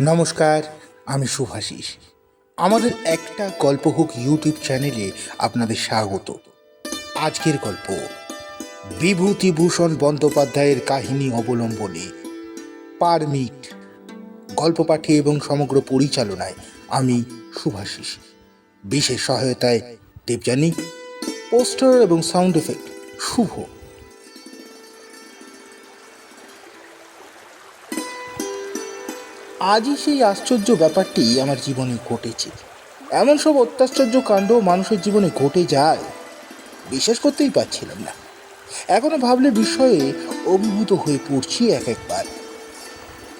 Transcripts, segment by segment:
নমস্কার, আমি শুভাশিস আমাদের একটা গল্প হোক ইউটিউব চ্যানেলে আপনাদের স্বাগত। আজকের গল্প, বিভূতিভূষণ বন্দ্যোপাধ্যায়ের কাহিনী অবলম্বনে পারমিট। গল্প পাঠে এবং সমগ্র পরিচালনায় আমি শুভাশিস বিশেষ সহায়তায় দেবযানী, পোস্টার এবং সাউন্ড এফেক্ট শুভ। আজই সেই আশ্চর্য ব্যাপারটি আমার জীবনে ঘটেছে। এমন সব অত্যাশ্চর্য কাণ্ড মানুষের জীবনে ঘটে যায়, বিশ্বাস করতেই পারছিলাম না। এখনও ভাবলে বিষয়ে অভিভূত হয়ে পড়ছি এক একবার।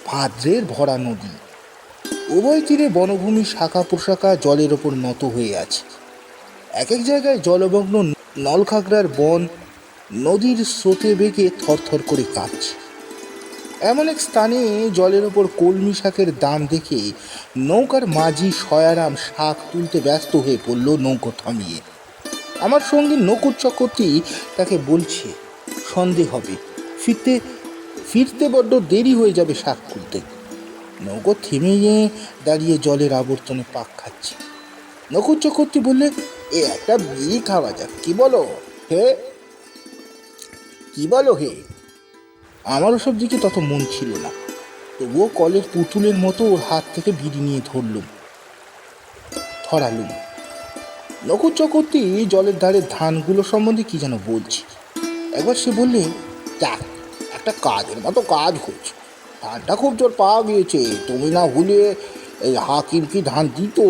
ভাদ্রের ভরা নদী। উভয় তীরে বনভূমি শাখা পোশাকা জলের ওপর নত হয়ে আছে। এক এক জায়গায় জলমগ্ন নলখাগড়ার বন নদীর স্রোতে বেগে থরথর করে কাঁপছে। এমন এক স্থানে জলের ওপর কলমি শাকের দাম দেখে নৌকার মাঝি সয়ারাম শাক তুলতে ব্যস্ত হয়ে পড়ল নৌকো থামিয়ে। আমার সঙ্গে নকুর চক্রবর্তী তাকে বলছে, সন্দেহ হবে। ফিরতে ফিরতে বড্ড দেরি হয়ে যাবে শাক তুলতে। নৌকো থেমে দাঁড়িয়ে জলের আবর্তনে পাক খাচ্ছে। নকুর চক্রবর্তী বললে, এ একটা বিড়ি খাওয়া যাক, কি বলো? হে? কি বলো হে? আমার ওসব দিকে তত মন ছিল না। তবুও কলের পুতুলের মতো ওর হাত থেকে বিড়ি নিয়ে ধরলুম। ধরালুম। নকুর চক্রবর্তী জলের ধারে ধানগুলো সম্বন্ধে কি যেন বলছি। একবার সে বললে, দেখ, একটা কাজের মতো কাজ হচ্ছে ধানটা খুব জোর পাওয়া গিয়েছে, তুমি না হলে এই হাকিম কি ধান দিত?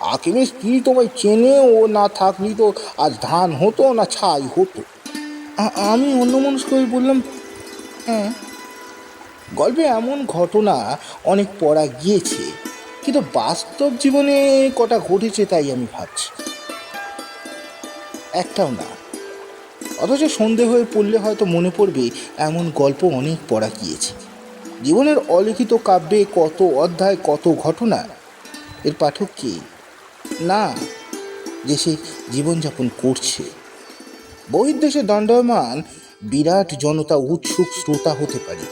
হাকিমের স্ত্রী তোমায় চেনে, ও না থাকলেই তো আজ ধান হতো না ছাই হতো। আমি অন্য মানুষ করে বললাম গল্পে এমন ঘটনা অনেক পড়া গিয়েছে, কিন্তু বাস্তব জীবনে কটা ঘটেছে তাই আমি ভাবছি। একটাও না। অথচ সন্ধে হয়ে পড়লে হয়তো মনে পড়বে এমন গল্প অনেক পড়া গিয়েছে। জীবনের অলিখিত কাব্যে কত অধ্যায়, কত ঘটনা, এর পাঠক কে? না, যে সে জীবনযাপন করছে। বহির্দেশে দণ্ডায়মান বিরাট জনতা উৎসুক শ্রোতা হতে পারে।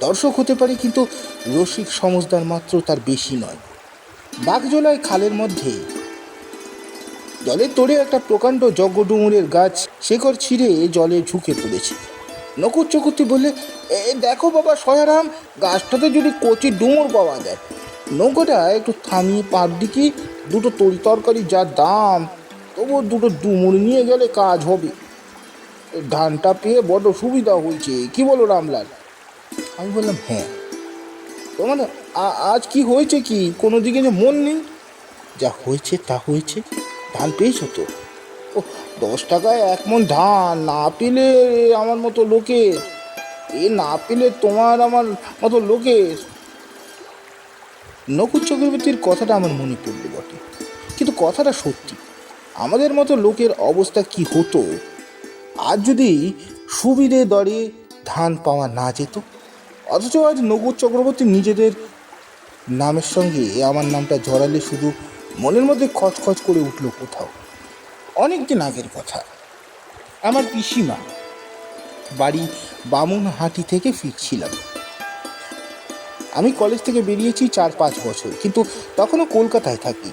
দর্শক হতে পারে, কিন্তু রসিক সমজদার মাত্র তার বেশি নয়। বাঘজোলায় খালের মধ্যে। জলের তোড়ে একটা প্রকাণ্ড যজ্ঞডুমুরের গাছ শেকড় ছিঁড়ে জলে ঝুঁকে পড়েছে। নকুর চকুতি বললে, এ, দেখো বাবা সয়ারাম, গাছটাতে যদি কচি ডুমুর পাওয়া যায়, নৌকোটা একটু থামিয়ে পার দিকে দুটো তরি তরকারি যা দাম, তবুও দুটো ডুমুর নিয়ে গেলে কাজ হবে। ধানটা পেয়ে বড্ড সুবিধা হয়েছে। কি বলো রামলাল? আমি বললাম হ্যাঁ। তো মানে আজ কি হয়েছে কি? কোনো দিকে যে মন নেই? যা হয়েছে তা হয়েছে। ধান পেয়েছ তো? ও দশ টাকায় এক মন ধান, না পেলে আমার মতো লোকের এ না পেলে তোমার আমার মতো লোকের নকুর চক্রবর্তীর কথাটা আমার মনে পড়ল বটে। কিন্তু কথাটা সত্যি। আমাদের মতো লোকের অবস্থা কি হতো? আজ যদি সুবিধে দরে ধান পাওয়া না যেত, অথচ আজ নকুর চক্রবর্তী নিজেদের নামের সঙ্গে আমার নামটা জড়ালে শুধু মনের মধ্যে খচখচ করে উঠল কোথাও। অনেক দিন আগের কথা। আমার পিসিমা বাড়ি বামুনহাটি থেকে ফিরছিলাম। আমি কলেজ থেকে বেরিয়েছি চার পাঁচ বছর, কিন্তু তখনও কলকাতায় থাকি।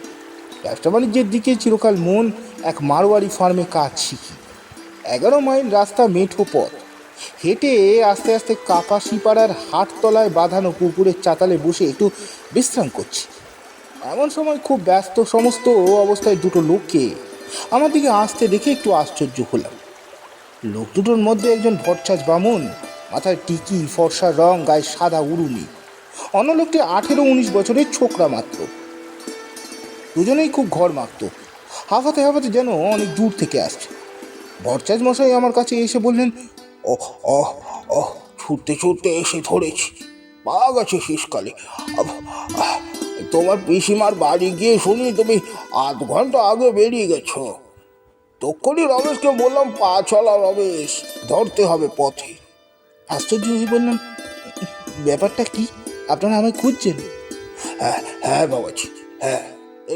ব্যবসা বাণিজ্যের দিকে চিরকাল মন এক মারোয়ারি ফার্মে কাজ শিখি। এগারো মাইল রাস্তা মেঠো পথ। হেঁটে আস্তে আস্তে কাপাসিপাড়ার হাটতলায় বাঁধানো পুকুরের চাতালে বসে একটু বিশ্রাম করছি। এমন সময় খুব ব্যস্ত সমস্ত অবস্থায় দুটো লোককে আমার দিকে আসতে দেখে একটু আশ্চর্য হলাম। লোক দুটোর মধ্যে একজন ভট্টাচ বামুন, মাথায় টিকি, ফর্সা রং, গায়ে সাদা উড়ুনি অন্য লোকটি আঠেরো উনিশ বছরের ছোকরা মাত্র। দুজনেই খুব ঘর মাখত। হাফাতে হাফাতে যেন অনেক দূর থেকে আসছে। ভরচাজ মশাই আমার কাছে এসে বললেন, ও ও ও, ছুটতে ছুটতে এসে ধরেছি। পাওয়া গেছে শেষকালে। তোমার পিসিমার বাড়ি গিয়ে শুনি তুমি আধ ঘণ্টা আগে বেরিয়ে গেছো। তক্ষণই রমেশকে বললাম পা চলা রমেশ, ধরতে হবে পথে। আশ্চর্য হয়ে বললাম ব্যাপারটা কি? আপনারা আমায় খুঁজছেন? হ্যাঁ হ্যাঁ বাবাজি হ্যাঁ।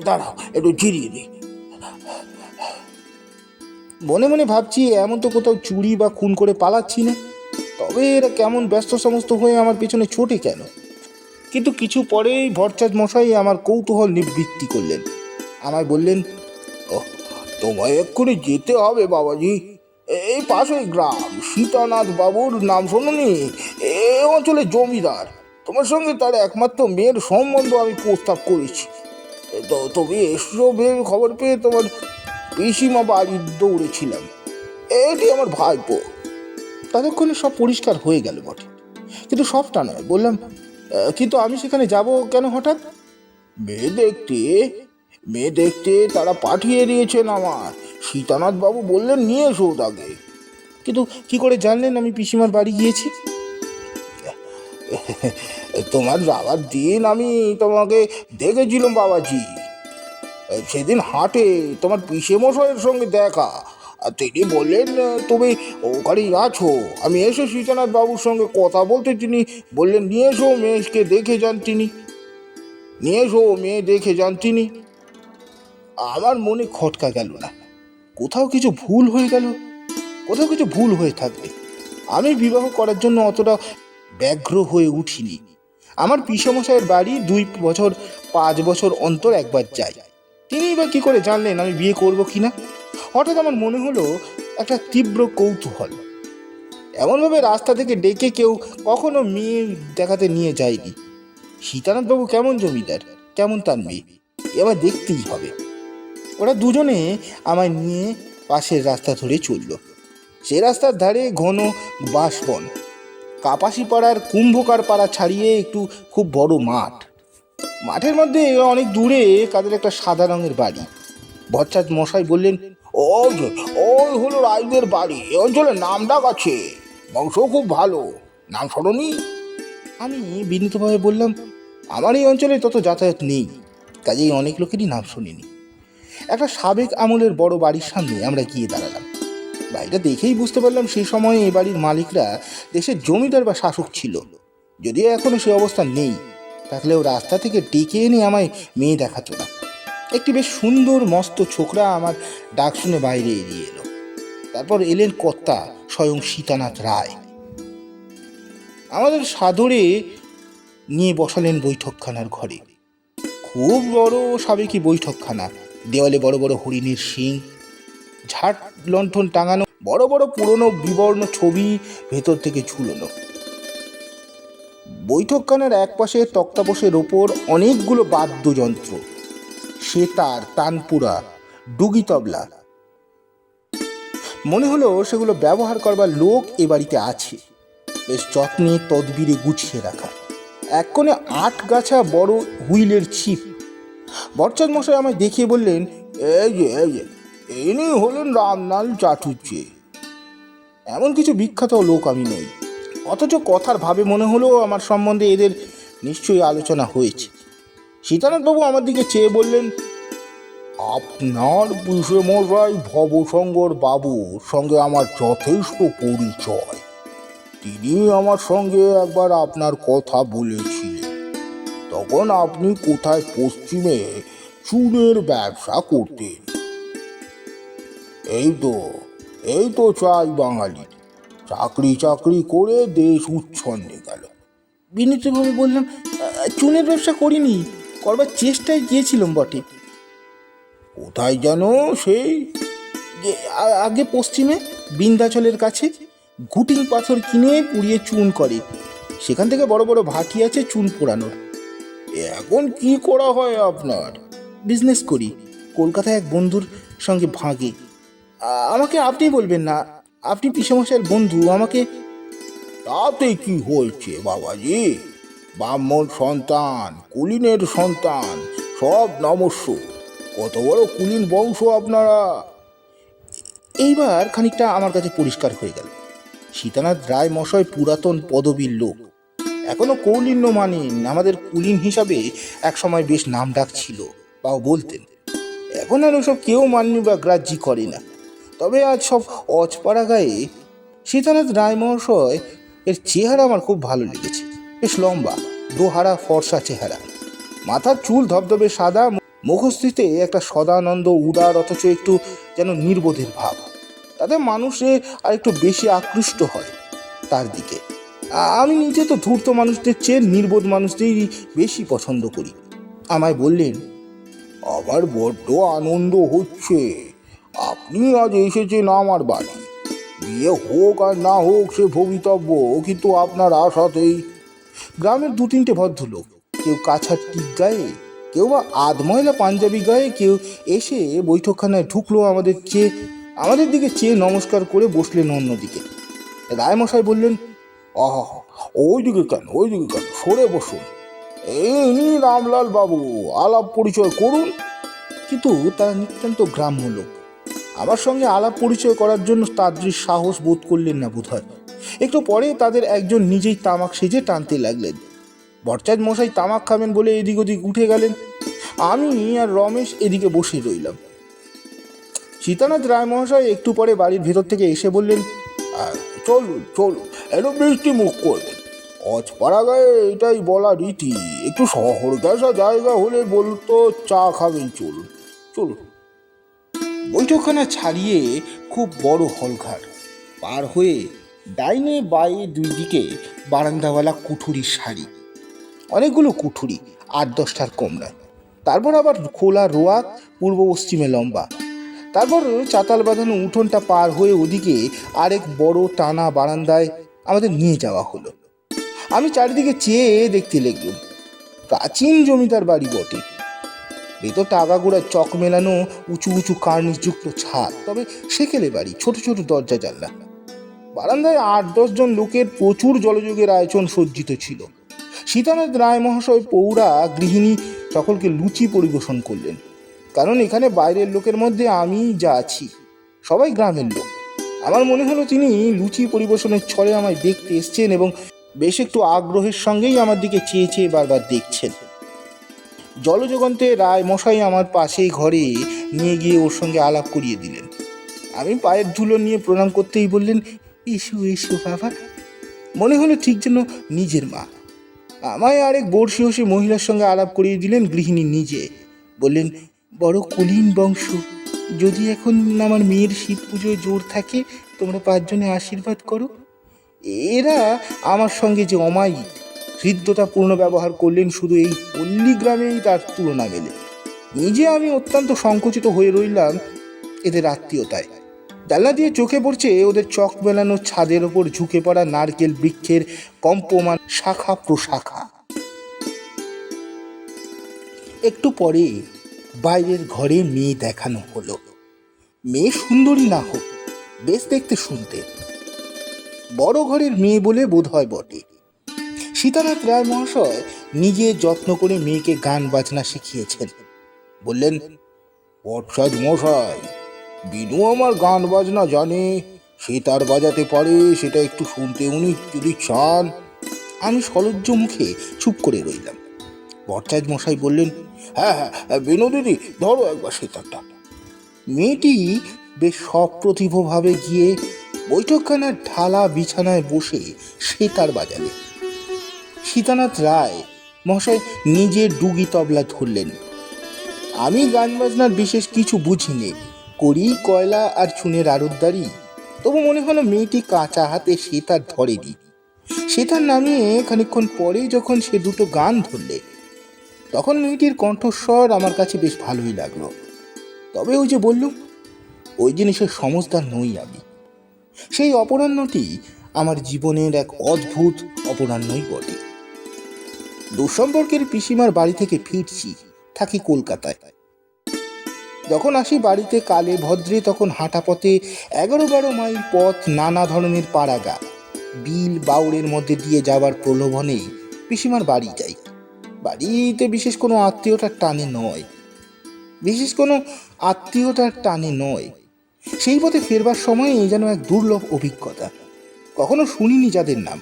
দাঁড়াও, একটু জিরিয়ে দিই মনে মনে ভাবছি, এমন তো কোথাও চুরি বা খুন করে পালাচ্ছি না। তবে এরা কেমন ব্যস্ত সমস্ত হয়ে আমার পেছনে ছোটে কেন? কিন্তু কিছু পরেই ভরচাঁদ মশাই আমার কৌতূহল নিবৃত্তি করলেন। আমায় বললেন ও তোমায় এক্ষুনি যেতে হবে বাবাজি। এই পাশেই গ্রাম, সীতানাথ বাবুর নাম শোনোনি? এ অঞ্চলে জমিদার। তোমার সঙ্গে তার একমাত্র মেয়ের সম্বন্ধ আমি প্রস্তাব করেছি। তো তুমি এসবের খবর পেয়ে তোমার পিসিমা বাড়ির দৌড়েছিলাম। এটি আমার ভাইপো ততক্ষণে সব পরিষ্কার হয়ে গেল বটে। কিন্তু সবটা নয়, বললাম কিন্তু আমি সেখানে যাব কেন হঠাৎ? মেয়ে দেখতে মেয়ে দেখতে তারা পাঠিয়ে দিয়েছেন আমার সীতানাথ বাবু বললেন, নিয়ে এসো তাকে কিন্তু কি করে জানলেন আমি পিসিমার বাড়ি গিয়েছি? তোমার যাওয়ার দিন আমি তোমাকে দেখেছিলাম, বাবাজি। সেদিন হাটে তোমার পিসে মশাইয়ের সঙ্গে দেখা। তিনি বললেন তুমি ওখানেই আছো। আমি এসে সীতানাথ বাবুর সঙ্গে কথা বলতে। তিনি বললেন, নিয়ে এসো মেয়েকে দেখে যান তিনি। নিয়ে এসো মেয়ে দেখে যান তিনি। আমার মনে খটকা গেল না। কোথাও কিছু ভুল হয়ে গেল? কোথাও কিছু ভুল হয়ে থাকবে? আমি বিবাহ করার জন্য অতটা ব্যগ্র হয়ে উঠিনি। আমার পিসমশাইয়ের বাড়ি দুই বছর, পাঁচ বছর অন্তর একবার যাই তিনি বা কি করে জানলেন আমি বিয়ে করব কি না? হঠাৎ আমার মনে হলো একটা তীব্র কৌতূহল। এমনভাবে রাস্তা থেকে ডেকে কেউ কখনো মেয়ে দেখাতে নিয়ে যায়নি। সীতানাথবাবু কেমন জমিদার, কেমন তার মেয়ে? এবার দেখতেই হবে। ওরা দুজনে আমায় নিয়ে পাশের রাস্তা ধরে চলল। সে রাস্তার ধারে ঘন বাঁশবন। কাপাসি পাড়ার কুম্ভকার পাড়া ছাড়িয়ে একটু খুব বড় মাঠ। মাঠের মধ্যে অনেক দূরে কাদের একটা সাদা রঙের বাড়ি। ভরচাঁদ মশাই বললেন ওই ওই হলো রাইদের বাড়ি, এ অঞ্চলে নাম ডাক আছে। বংশ খুব ভালো। নাম শোনি আমি বিনীতভাবে বললাম, আমার এই অঞ্চলে তত যাতায়াত নেই, কাজেই অনেক লোকেরই নাম শুনিনি। একটা সাবেক আমলের বড় বাড়ির সামনে আমরা গিয়ে দাঁড়ালাম। বাড়িটা দেখেই বুঝতে পারলাম সেই সময়ে এই বাড়ির মালিকরা দেশের জমিদার বা শাসক ছিল। যদিও এখনও সে অবস্থা নেই। থাকলেও রাস্তা থেকে ডেকে এনে আমায় মেয়ে দেখাতো না। একটি বেশ সুন্দর, মস্ত ছোকরা আমার ডাক শুনে বাইরে এড়িয়ে এলো। তারপর এলেন কর্তা স্বয়ং সীতানাথ রায়। আমাদের সাদরে নিয়ে বসালেন বৈঠকখানার ঘরে। খুব বড় সাবেকি বৈঠকখানা। দেওয়ালে বড় বড় হরিণের শিং ঝাট লণ্ঠন টাঙানো, বড় বড় পুরনো বিবর্ণ ছবি ভেতর থেকে ঝুলনো। বৈঠকখানার এক পাশে তক্তাপোষের ওপর অনেকগুলো বাদ্যযন্ত্র। সেতার তানপুরা, ডুগি তবলা। মনে হলো সেগুলো ব্যবহার করবার লোক এ বাড়িতে আছে। বেশ যত্নে তদবিরে গুছিয়ে রাখা। এক কোণে আট গাছা বড় হুইলের ছিপ। বরচাঁদ মশাই আমায় দেখিয়ে বললেন, এই হলেন রামলাল চাটুর্যে এমন কিছু বিখ্যাত লোক আমি নই। অথচ কথার ভাবে মনে হলো আমার সম্বন্ধে এদের নিশ্চয়ই আলোচনা হয়েছে। সীতানাথবাবু আমার দিকে চেয়ে বললেন, আপনার মশাই ভবশঙ্কর বাবুর সঙ্গে আমার যথেষ্ট পরিচয়। তিনি আমার সঙ্গে একবার আপনার কথা বলেছিলেন। তখন আপনি কোথায় পশ্চিমে চুনের ব্যবসা করতেন? এই তো এই তো, চাই বাঙালি। চাকরি চাকরি করে দেশ উচ্ছন্নে গেল। বিনীতভাবে বললাম চুনের ব্যবসা করিনি, করবার চেষ্টায় গিয়েছিলাম বটে। কোথায় যেন সেই আগে পশ্চিমে বিন্ধ্যাচলের কাছে ঘুটিং পাথর কিনে পুড়িয়ে চুন করে। সেখান থেকে বড় বড় ভাটি আছে চুন পোড়ানোর। এখন কি করা হয় আপনার? বিজনেস করি। কলকাতায় এক বন্ধুর সঙ্গে ভাগে। আমাকে আপনি বলবেন না আপনি পিসমশাইয়ের বন্ধু, আমাকে তাতে কি হয়েছে বাবাজি? ব্রাহ্মণ সন্তান, কুলিনের সন্তান, সব নমস্য। কত বড় কুলিন বংশ আপনারা। এইবার খানিকটা আমার কাছে পরিষ্কার হয়ে গেল। সীতানাথ রায় মশাই পুরাতন পদবীর লোক। এখনও কৌলিন্য মানেন, আমাদের কুলিন হিসাবে একসময় বেশ নাম ডাক ছিল বাও বলতেন। এখন আর ওসব কেউ মাননি বা গ্রাহ্যি করে না তবে আজ সব অজপাড়া গায়ে সীতানাথ রায় মহাশয় এর চেহারা আমার খুব ভালো লেগেছে। বেশ লম্বা, দোহারা, ফর্সা চেহারা। মাথার চুল ধবধবে সাদা, মুখস্থিতে একটা সদানন্দ, উদার, অথচ একটু যেন নির্বোধের ভাব। তাতে মানুষে আর একটু বেশি আকৃষ্ট হয় তার দিকে। আমি নিজে তো ধূর্ত মানুষদের চেয়ে নির্বোধ মানুষদেরই বেশি পছন্দ করি। আমায় বললেন আমার বড্ড আনন্দ হচ্ছে। আপনি আজ এসেছেন আমার বাড়ি বিয়ে হোক আর না হোক সে ভবিতব্য, কিন্তু আপনার আশাতেই। গ্রামের দু তিনটে ভদ্রলোক, কেউ কাছার টিক গায়ে, কেউ বা আধময়লা পাঞ্জাবি গায়ে, কেউ এসে বৈঠকখানায় ঢুকলো আমাদের চেয়ে, আমাদের দিকে চেয়ে নমস্কার করে বসলেন অন্যদিকে। রায়মশাই বললেন, আহা, ওইদিকে কেন ওইদিকে কেন? সরে বসুন। এই রামলাল বাবু, আলাপ পরিচয় করুন। কিন্তু তারা নিতান্ত গ্রাম্য লোক আমার সঙ্গে আলাপ পরিচয় করার জন্য তাদের সাহস বোধ করলেন না বোধহয়। একটু পরে তাদের একজন নিজেই তামাক সেজে টানতে লাগলেন। বরচাঁদ মশাই তামাক খাবেন বলে এদিক ওদিক উঠে গেলেন। আমি আর রমেশ এদিকে বসে রইলাম। সীতানাথ রায় মহাশয় একটু পরে বাড়ির ভেতর থেকে এসে বললেন "আহ, চলুন চলুন একটু বৃষ্টি মুখ করবেন। অজপাড়া গায়ে এটাই বলা রীতি। একটু শহর গেসা জায়গা হলে বলতো চা খাবেন চলুন চলুন। বৈঠকখানা ছাড়িয়ে খুব বড় হলঘর। পার হয়ে ডাইনে বায়ে দুই দিকে বারান্দাওয়ালা কুঠুরির শাড়ি। অনেকগুলো কুঠুরি, আট দশটার কম নয়। তারপর আবার খোলা রোয়াক পূর্ব পশ্চিমে লম্বা। তারপর চাতাল বাঁধানো উঠোনটা পার হয়ে ওদিকে আরেক বড় টানা বারান্দায় আমাদের নিয়ে যাওয়া হলো। আমি চারিদিকে চেয়ে দেখতে লাগলাম, প্রাচীন জমিদার বাড়ি বটে। ভেতরটা আগাগোড়া চক মেলানো উঁচু উঁচু কার্নিশযুক্ত ছাদ। তবে সেকেলে বাড়ি? ছোট ছোট দরজা জানলা। বারান্দায় আট দশজন লোকের প্রচুর জলযোগের আয়োজন সজ্জিত ছিল। সীতানাথ রায় মহাশয় পৌরা গৃহিণী সকলকে লুচি পরিবেশন করলেন। কারণ এখানে বাইরের লোকের মধ্যে আমি যা আছি, সবাই গ্রামের লোক। আমার মনে হলো তিনি লুচি পরিবেশনের ছলে আমায় দেখতে এসছেন এবং বেশ একটু আগ্রহের সঙ্গেই আমার দিকে চেয়ে চেয়ে বারবার দেখছেন। জলযোগান্তে রায় মশাই আমার পাশেই ঘরে নিয়ে গিয়ে ওর সঙ্গে আলাপ করিয়ে দিলেন। আমি পায়ের ধুলো নিয়ে প্রণাম করতেই বললেন, এসো এসো বাবা। মনে হলো ঠিক যেন নিজের মা। আমায় আরেক বড়শি হসি মহিলার সঙ্গে আলাপ করিয়ে দিলেন গৃহিণী নিজে। বললেন, বড় কুলীন বংশ, যদি এখন আমার মেয়ের শীত পুজোয় জোর থাকে, তোমরা পাঁচজনে আশীর্বাদ করো। এরা আমার সঙ্গে যে অমায়িক হৃদ্যতাপূর্ণ ব্যবহার করলেন শুধু এই পল্লী গ্রামেই তার তুলনা মেলে। নিজে আমি অত্যন্ত সংকুচিত হয়ে রইলাম এদের আত্মীয়তায়। জানলা দিয়ে চোখে পড়ছে ওদের চক মেলানো ছাদের ওপর ঝুঁকে পড়া নারকেল বৃক্ষের কম্পমান শাখা প্রশাখা। একটু পরে বাইরের ঘরে মেয়ে দেখানো হলো। মেয়ে সুন্দরী না হোক, বেশ দেখতে শুনতে বড় ঘরের মেয়ে বলে বোধ হয় বটে। সীতানাথ রায় মহাশয় নিজে যত্ন করে মেয়েকে গান বাজনা শিখিয়েছেন। বললেন বটসাজ মশাই, বিনু আমার গান বাজনা জানে, সে তার বাজাতে পারে, সেটা একটু শুনতে উনি যদি চান আমি সলজ্জ মুখে চুপ করে রইলাম। বটসাজ মশাই বললেন হ্যাঁ হ্যাঁ বিনু দিদি, ধরো একবার সেতারটা মেয়েটি বেশ সপ্রতিভভাবে গিয়ে বৈঠকখানার ঢালা বিছানায় বসে সে তার বাজালে সীতানাথ রায় মহাশয় নিজে ডুগি তবলা ধরলেন। আমি গান বাজনার বিশেষ কিছু বুঝিনি। করি কয়লা আর চুনের আড়তদারি। তবু মনে হলো মেয়েটি কাঁচা হাতে সেতার ধরেনি। সেতার নামিয়ে খানিকক্ষণ পরে যখন সে দুটো গান ধরলে, তখন মেয়েটির কণ্ঠস্বর আমার কাছে বেশ ভালোই লাগল। তবে ওই যে বললুম, ওই জিনিসের সমজদার নই আমি। সেই অপরাহ্নটি আমার জীবনের এক অদ্ভুত অপরাহ্নই বটে। দুঃসম্পর্কের পিসিমার বাড়ি থেকে ফিরছি, থাকি কলকাতায়। যখন আসি বাড়িতে কালে ভদ্রে তখন হাঁটা পথে এগারো বারো মাইল পথ নানা ধরনের পাড়াগা। বিল বাউড়ের মধ্যে দিয়ে যাবার প্রলোভনে পিসিমার বাড়ি যাই। বাড়িতে বিশেষ কোনো আত্মীয়তার টানে নয়। বিশেষ কোনো আত্মীয়তার টানে নয়। সেই পথে ফেরবার সময় যেন এক দুর্লভ অভিজ্ঞতা। কখনো শুনিনি যাদের নাম।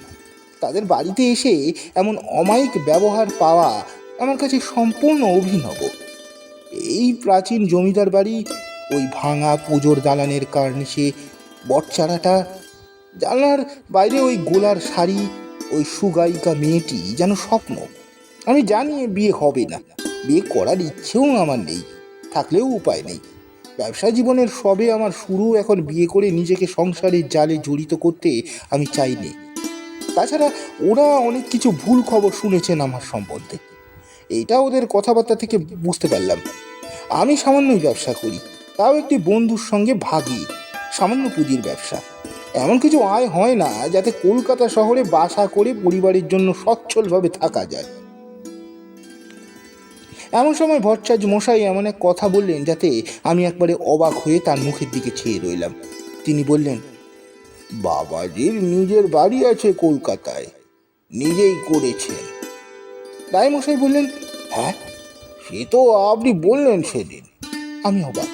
তাদের বাড়িতে এসে এমন অমায়িক ব্যবহার পাওয়া আমার কাছে সম্পূর্ণ অভিনব। এই প্রাচীন জমিদার বাড়ি, ওই ভাঙা পুজোর দালানের কার্নিশে, বটচারাটা, জানলার বাইরে ওই গোলার শাড়ি, ওই সুগায়িকা মেয়েটি যেন স্বপ্ন। আমি জানি বিয়ে হবে না। বিয়ে করার ইচ্ছেও আমার নেই, থাকলেও উপায় নেই। ব্যবসা জীবনের সবে আমার শুরু, এখন বিয়ে করে নিজেকে সংসারের জালে জড়িত করতে আমি চাইনি। তাছাড়া ওরা অনেক কিছু ভুল খবর শুনেছেন আমার সম্বন্ধে। এটা ওদের কথাবার্তা থেকে বুঝতে পারলাম। আমি সামান্যই ব্যবসা করি, তাও একটি বন্ধুর সঙ্গে ভাগি, সামান্য পুঁজির ব্যবসা। এমন কিছু আয় হয় না যাতে কলকাতা শহরে বাসা করে পরিবারের জন্য সচ্ছলভাবে থাকা যায়। এমন সময় ভট্টাচার্য মশাই এমন এক কথা বললেন যাতে আমি একবারে অবাক হয়ে তার মুখের দিকে চেয়ে রইলাম। তিনি বললেন বাবাজির নিজের বাড়ি আছে কলকাতায়। নিজেই করেছেন মশাই বললেন হ্যাঁ সে তো আপনি বললেন সেদিন। আমি অবাক।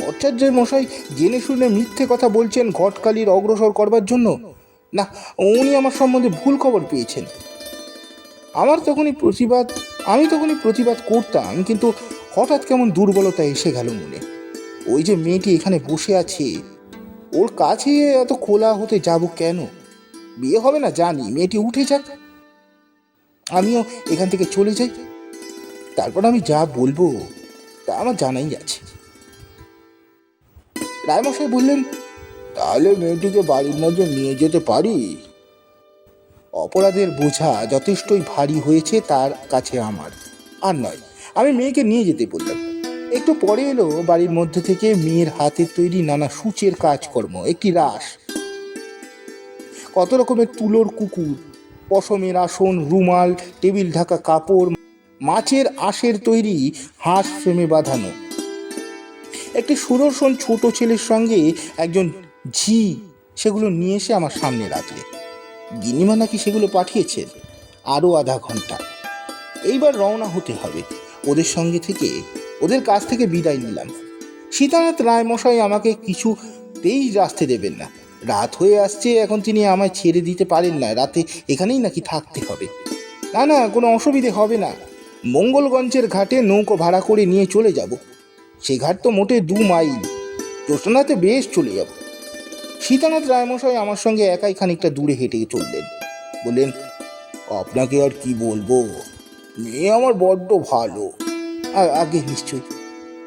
ভট্টাচার্য মশাই জেনে শুনে মিথ্যে কথা বলছেন ঘটকালির অগ্রসর করবার জন্য? না, উনি আমার সম্বন্ধে ভুল খবর পেয়েছেন। আমার তখনই প্রতিবাদ, আমি তখনই প্রতিবাদ করতাম, কিন্তু হঠাৎ কেমন দুর্বলতা এসে গেল মনে। ওই যে মেয়েটি এখানে বসে আছে ওর কাছে এত খোলা হতে যাব কেন? বিয়ে হবে না, জানি। মেয়েটি উঠে যাক। আমিও এখান থেকে চলে যাই। তারপর আমি যা বলব, তা আমার জানাই আছে। রায়মশাই বললেন, তাহলে মেয়েটিকে বাড়ির মধ্যে নিয়ে যেতে পারি? অপরাধের বোঝা যথেষ্টই ভারী হয়েছে তার কাছে আমার। আর নয়, আমি মেয়েকে নিয়ে যেতে বললাম। একটু পরে এলো বাড়ির মধ্যে থেকে মেয়ের হাতের তৈরি নানা সূচের কাজকর্ম, একটি রাস। কত রকমের তুলোর কুকুর, পশমের আসন, রুমাল, টেবিল ঢাকা কাপড়, মাছের আঁশের তৈরি হাঁস ফ্রেমে বাঁধানো। একটি সুদর্শন ছোট ছেলের সঙ্গে একজন ঝি সেগুলো নিয়ে এসে আমার সামনে রাখলে। গিনিমা নাকি সেগুলো পাঠিয়েছেন? আরও আধা ঘণ্টা। এইবার রওনা হতে হবে। ওদের সঙ্গে থেকে ওদের কাছ থেকে বিদায় নিলাম। সীতানাথ রায়মশাই আমাকে কিছুতেই রাস্তে দেবেন না। রাত হয়ে আসছে, এখন তিনি আমায় ছেড়ে দিতে পারেন না। রাতে এখানেই নাকি থাকতে হবে। না না, কোনো অসুবিধে হবে না। মঙ্গলগঞ্জের ঘাটে নৌকো ভাড়া করে নিয়ে চলে যাব। সে ঘাট তো মোটে দু মাইল। জ্যোৎস্নাতে বেশ চলে যাব। সীতানাথ রায়মশাই আমার সঙ্গে একাই খানিকটা দূরে হেঁটে চললেন। বললেন, আপনাকে আর কি বলব? মেয়ে আমার বড্ড ভালো। আগে নিশ্চয়ই।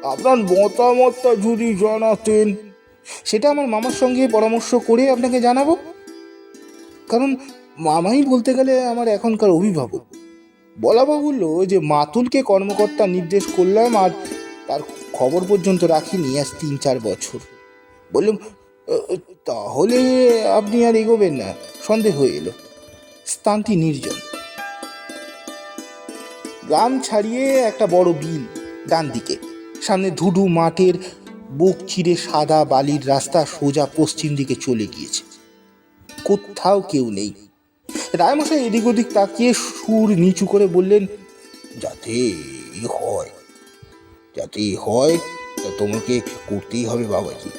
আপনার মতামতটা যদি জানাতেন। সেটা আমার মামার সঙ্গে পরামর্শ করে আপনাকে জানাব। কারণ মামাই বলতে গেলে আমার এখনকার অভিভাবক। বলা বাহুল্য যে মাতুলকে কর্মকর্তা নির্দেশ করলাম আর তার খবর পর্যন্ত রাখিনি আজ তিন চার বছর। বললাম তাহলে আপনি আর এগোবেন না। সন্দেহ হয়ে এলো। স্থানটি নির্জন। গ্রাম ছাড়িয়ে একটা বড় বিল ডান দিকে সামনে ধুডু মাঠের বুক চিরে সাদা বালির রাস্তা সোজা পশ্চিম দিকে চলে গিয়েছে। কোথাও কেউ নেই। রায়মশাই এদিক ওদিক তাকিয়ে সুর নিচু করে বললেন, যাতে হয় যাতে হয়, তা তোমাকে করতেই হবে বাবাজি।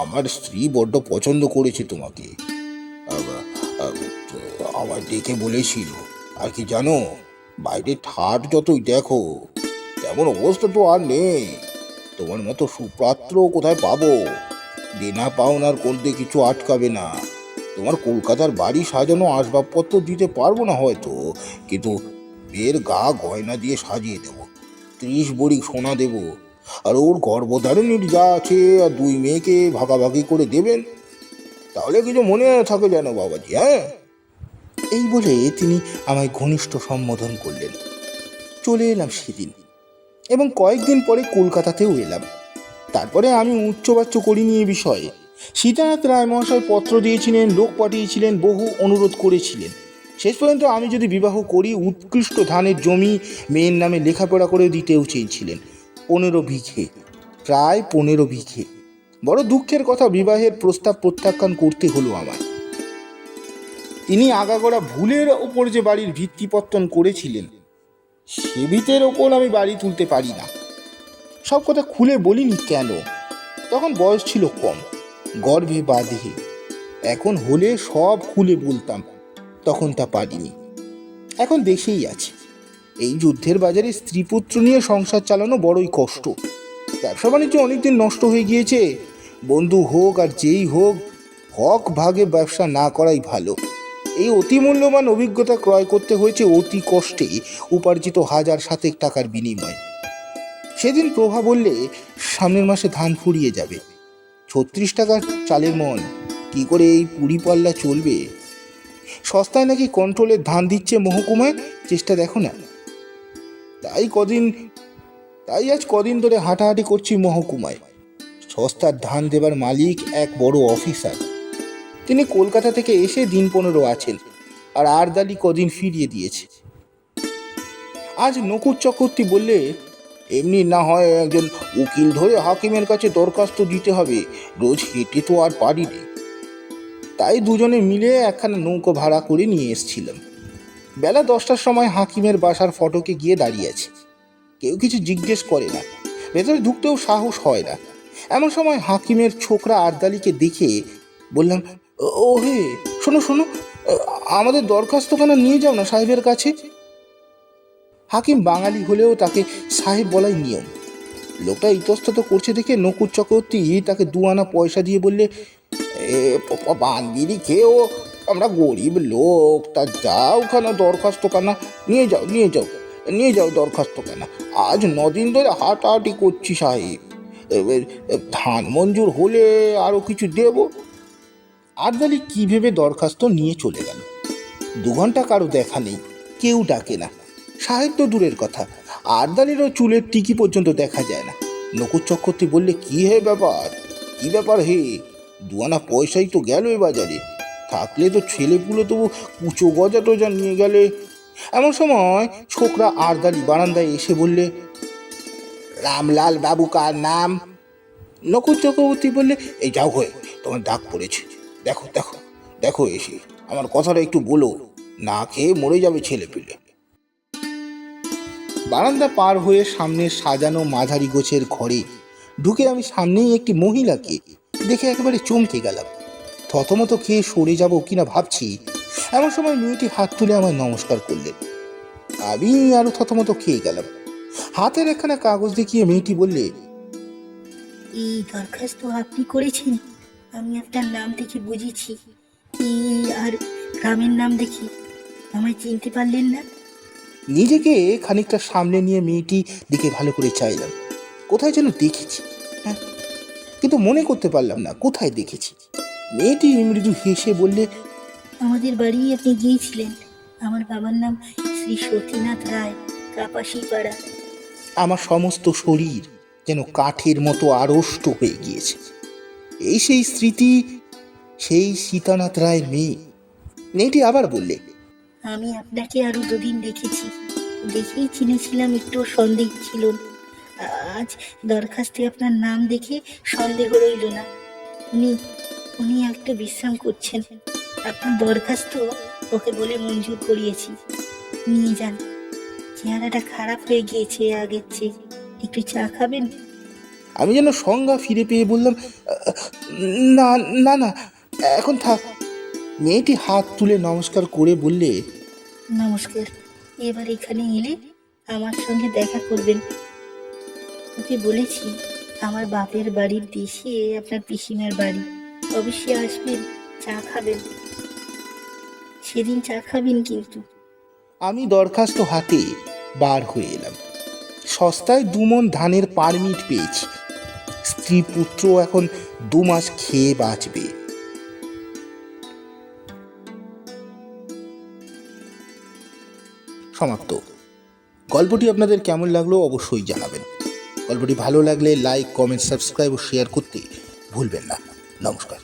আমার স্ত্রী বড্ড পছন্দ করেছে তোমাকে। আমার দেখে বলেছিল। আর কি জানো বাইরে ঠাট যতই দেখো, তেমন অবস্থা তো আর নেই। তোমার মতো সুপাত্র কোথায় পাবো? দেনা পাওনার করতে কিছু আটকাবে না। তোমার কলকাতার বাড়ি সাজানো আসবাবপত্র দিতে পারব না হয়তো, কিন্তু বের গা গয়না দিয়ে সাজিয়ে দেবো, ত্রিশ বড়ি সোনা দেব, আর ওর গর্ভধারণীর যা আছে আর দুই মেয়েকে ভাগাভাগি করে দেবেন। তাহলে কিছু মনে থাকে যেন বাবাজি হ্যাঁ? এই বলে তিনি আমায় ঘনিষ্ঠ সম্বোধন করলেন। চলে এলাম সেদিন এবং কয়েকদিন পরে কলকাতাতেও এলাম। তারপরে আমি উচ্চবাচ্য করিনি এ বিষয়ে সীতানাথ রায় মহাশয় পত্র দিয়েছিলেন, লোক পাঠিয়েছিলেন, বহু অনুরোধ করেছিলেন। শেষ পর্যন্ত আমি যদি বিবাহ করি, উৎকৃষ্ট ধানের জমি মেয়ের নামে লেখাপড়া করে দিতেও চেয়েছিলেন, পনেরো বিঘে, প্রায় পনেরো বিঘে। বড় দুঃখের কথা, বিবাহের প্রস্তাব প্রত্যাখ্যান করতে হলো আমায় তিনি আগাগোড়া ভুলের ওপর যে বাড়ির ভিত্তিপত্তন করেছিলেন সে ভিতের ওপর আমি বাড়ি তুলতে পারি না। সব কথা খুলে বলিনি কেন? তখন বয়স ছিল কম, গর্ভে বা দেহে এখন হলে সব খুলে বলতাম, তখন তা পারিনি। এখন দেশেই আছে। এই যুদ্ধের বাজারে স্ত্রী পুত্র নিয়ে সংসার চালানো বড়ই কষ্ট। ব্যবসা বাণিজ্য অনেকদিন নষ্ট হয়ে গিয়েছে। বন্ধু হোক আর যেই হোক, হক ভাগে ব্যবসা না করাই ভালো। এই অতি মূল্যবান অভিজ্ঞতা ক্রয় করতে হয়েছে অতি কষ্টে উপার্জিত হাজার সাতেক টাকার বিনিময়। সেদিন প্রভা বললে, সামনের মাসে ধান ফুরিয়ে যাবে। ছত্রিশ টাকার চালের মন, কি করে এই পুরি পাল্লা চলবে? সস্তায় নাকি কন্ট্রোলের ধান দিচ্ছে মহকুমায়? চেষ্টা দেখো না। তাই কদিন, তাই আজ কদিন ধরে হাঁটাহাঁটি করছি মহকুমায়। সস্তার ধান দেবার মালিক এক বড় অফিসার তিনি কলকাতা থেকে এসে দিন পনেরো আছেন আর আরদালি কদিন ফিরিয়ে দিয়েছে। আজ নকুর চক্রবর্তী বললে, এমনি না হয় একজন উকিল ধরে হাকিমের কাছে দরখাস্ত দিতে হবে। রোজ হেঁটে তো আর পারি নে তাই দুজনে মিলে একখানা নৌকো ভাড়া করে নিয়ে এসছিলাম। বেলা দশটার সময় হাকিমের বাসার ফটকে গিয়ে দাঁড়িয়ে আছে। কেউ কিছু জিজ্ঞেস করে না। ভেতরে ঢুকতেও সাহস হয় না। এমন সময় হাকিমের ছোকরা আরদালিকে দেখে বললাম "ও- হে, শোনো শোনো আমাদের দরখাস্তখানা নিয়ে যাও না সাহেবের কাছে। হাকিম বাঙালি হলেও তাকে সাহেব বলাই নিয়ম। লোকটা ইতস্তত করছে দেখে নকুর চক্রবর্তী তাকে দু আনা পয়সা দিয়ে বললে বান্দিরি খেয়েও আমরা গরিব লোক, তা যাও ওখানে দরখাস্তখানা, নিয়ে যাও নিয়ে যাও নিয়ে যাও দরখাস্ত দরখাস্তখানা। আজ নদিন ধরে হাঁটাহাঁটি করছি সাহেব। ধান মঞ্জুর হলে আরও কিছু দেব। আরদালি কি ভেবে দরখাস্ত নিয়ে চলে গেল? দু ঘণ্টা কারও দেখা নেই, কেউ ডাকে না। সাহেব তো দূরের কথা আর্দালিরও চুলের টিকি পর্যন্ত দেখা যায় না। নকুর চক্রবর্তী বললে, কি হে ব্যাপার? কি ব্যাপার হে? দুয়ানা পয়সাই তো গেল এ বাজারে। থাকলে তো ছেলেপুলে তবু কুচো গজা টজা নিয়ে গেলে। এমন সময় ছোকরা আর্দালি বারান্দায় এসে বললে, রামলাল বাবু কার নাম? নকুর চক্রবর্তী বললে, এই যাও হয়ে তোমার ডাক পড়েছে। দেখো দেখো দেখো এসে আমার কথাটা একটু বলো। না খেয়ে মরে যাবে ছেলে পিলে। বারান্দা পার হয়ে সামনে সাজানো মাঝারি গোছের ঘরে ঢুকে আমি সামনেই একটি মহিলাকে দেখে একেবারে চমকে গেলাম। থতমত খেয়ে সরে যাব কিনা ভাবছি, এমন সময় মেয়েটি হাত তুলে আমায় নমস্কার করলেন। আমি আরও থতমত খেয়ে গেলাম। হাতের একখানা কাগজ দেখিয়ে মেয়েটি বললে, এই দরখাস্ত আপনি করেছেন? আমি আপনার নাম দেখে বুঝেছি। আর গ্রামের নাম দেখি? আমায় চিনতে পারলেন না? নিজেকে খানিকটা সামনে নিয়ে মেয়েটি দিকে ভালো করে চাইলাম। কোথায় যেন দেখেছি। হ্যাঁ কিন্তু মনে করতে পারলাম না কোথায় দেখেছি। মেয়েটি মৃদু হেসে বললে আমাদের বাড়ি আপনি গিয়েছিলেন। আমার বাবার নাম শ্রী সতীনাথ রায় কাপাসি পাড়া। আমার সমস্ত শরীর যেন কাঠের মতো আড়ষ্ট হয়ে গিয়েছে। এই সেই স্মৃতি, সেই সীতানাথ রায় মেয়ে। মেয়েটি আবার বললে, আমি আপনাকে আরও দুদিন দেখেছি। দেখেই চিনেছিলাম একটু সন্দেহ ছিল আজ দরখাস্তে আপনার নাম দেখে সন্দেহ রইল না। উনি উনি একটু বিশ্রাম করছেন। আপনার দরখাস্ত ওকে বলে মঞ্জুর করিয়েছি। নিয়ে যান। চেহারাটা খারাপ হয়ে গিয়েছে আগের চেয়ে। একটু চা খাবেন? আমি যেন সংজ্ঞা ফিরে পেয়ে বললাম না না না এখন থাক। মেয়েটি হাত তুলে নমস্কার করে বললে নমস্কার এবার এখানে এলে আমার সঙ্গে দেখা করবেন। ওকে বলেছি আমার বাপের বাড়ির দেশে আপনার পিসিমার বাড়ি। অবশ্যই আসবেন চা খাবেন। সেদিন চা খাবেন কিন্তু। আমি দরখাস্ত হাতে বার হয়ে এলাম। সস্তায় দুমন ধানের পারমিট পেয়েছি। স্ত্রী পুত্র এখন দু মাস খেয়ে বাঁচবে। সমাপ্ত। গল্পটি আপনাদের কেমন লাগল অবশ্যই জানাবেন। গল্পটি ভালো লাগলে লাইক, কমেন্ট, সাবস্ক্রাইব ও শেয়ার করতে ভুলবেন না। নমস্কার।